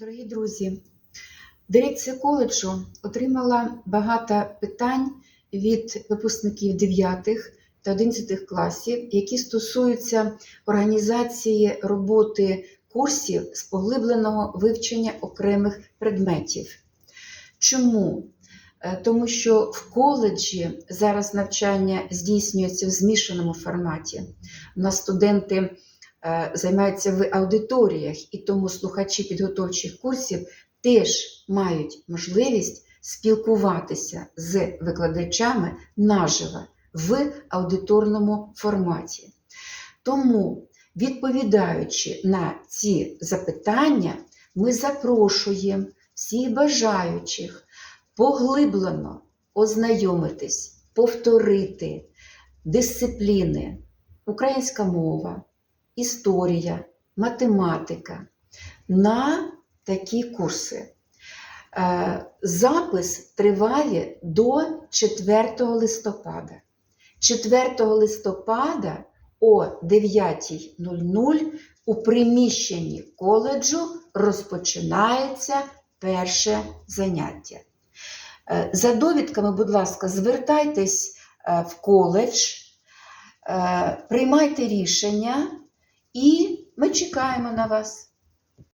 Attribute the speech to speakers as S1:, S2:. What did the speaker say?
S1: Дорогі друзі, дирекція коледжу отримала багато питань від випускників 9 та 11 класів, які стосуються організації роботи курсів з поглибленого вивчення окремих предметів. Чому? Е, Тому що в коледжі зараз навчання здійснюється в змішаному форматі. У нас студенти займаються в аудиторіях, і тому слухачі підготовчих курсів теж мають можливість спілкуватися з викладачами наживо в аудиторному форматі. Тому, відповідаючи на ці запитання, ми запрошуємо всіх бажаючих поглиблено ознайомитись, повторити дисципліни українська мова, історія, математика на такі курси. Е, Запис триває до 4 листопада. 4 листопада о 9.00 у приміщенні коледжу розпочинається перше заняття. Е, За довідками, будь ласка, звертайтесь е, в коледж, приймайте рішення, і ми чекаємо на вас.